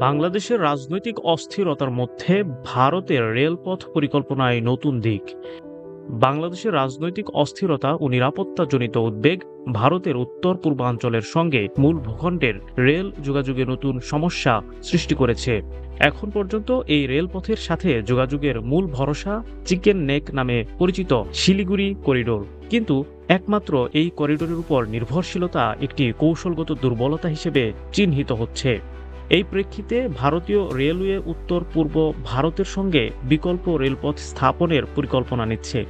বাংলাদেশের রাজনৈতিক অস্থিরতার মধ্যে ভারতের রেলপথ পরিকল্পনায় নতুন দিক। বাংলাদেশের রাজনৈতিক অস্থিরতা ও নিরাপত্তাজনিত উদ্বেগ ভারতের উত্তর পূর্বাঞ্চলের সঙ্গে মূল ভূখণ্ডের রেল যোগাযোগে নতুন সমস্যা সৃষ্টি করেছে। এখন পর্যন্ত এই রেলপথের সাথে যোগাযোগের মূল ভরসা চিকেন নেক নামে পরিচিত শিলিগুড়ি করিডোর। কিন্তু একমাত্র এই করিডোরের উপর নির্ভরশীলতা একটি কৌশলগত দুর্বলতা হিসেবে চিহ্নিত হচ্ছে। এই প্রেক্ষিতে ভারতীয় রেলওয়ে উত্তর পূর্ব ভারতের সঙ্গে বিকল্প রেলপথ স্থাপনের পরিকল্পনা নিচ্ছে।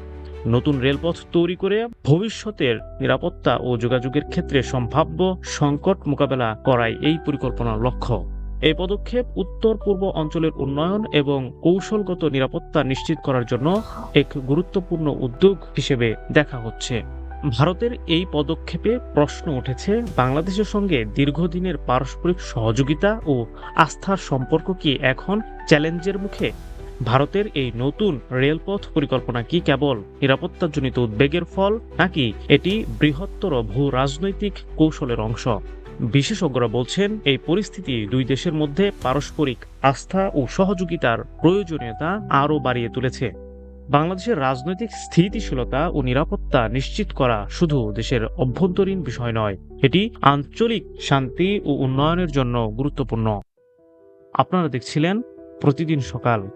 নতুন রেলপথ তৈরি করে ভবিষ্যতের নিরাপত্তা ও যোগাযোগের ক্ষেত্রে সম্ভাব্য সংকট মোকাবেলা করাই এই পরিকল্পনার লক্ষ্য। এই পদক্ষেপ উত্তর পূর্ব অঞ্চলের উন্নয়ন এবং কৌশলগত নিরাপত্তা নিশ্চিত করার জন্য এক গুরুত্বপূর্ণ উদ্যোগ হিসেবে দেখা হচ্ছে। ভারতের এই পদক্ষেপে প্রশ্ন উঠেছে, বাংলাদেশের সঙ্গে দীর্ঘদিনের পারস্পরিক সহযোগিতা ও আস্থার সম্পর্ক কি এখন চ্যালেঞ্জের মুখে? ভারতের এই নতুন রেলপথ পরিকল্পনা কি কেবল নিরাপত্তাজনিত উদ্বেগের ফল, নাকি এটি বৃহত্তর ভূ রাজনৈতিক কৌশলের অংশ? বিশেষজ্ঞরা বলছেন, এই পরিস্থিতি দুই দেশের মধ্যে পারস্পরিক আস্থা ও সহযোগিতার প্রয়োজনীয়তা আরও বাড়িয়ে তুলেছে। বাংলাদেশের রাজনৈতিক স্থিতিশীলতা ও নিরাপত্তা নিশ্চিত করা শুধু দেশের অভ্যন্তরীণ বিষয় নয়, এটি আঞ্চলিক শান্তি ও উন্নয়নের জন্য গুরুত্বপূর্ণ। আপনারা দেখছিলেন প্রতিদিন সকাল।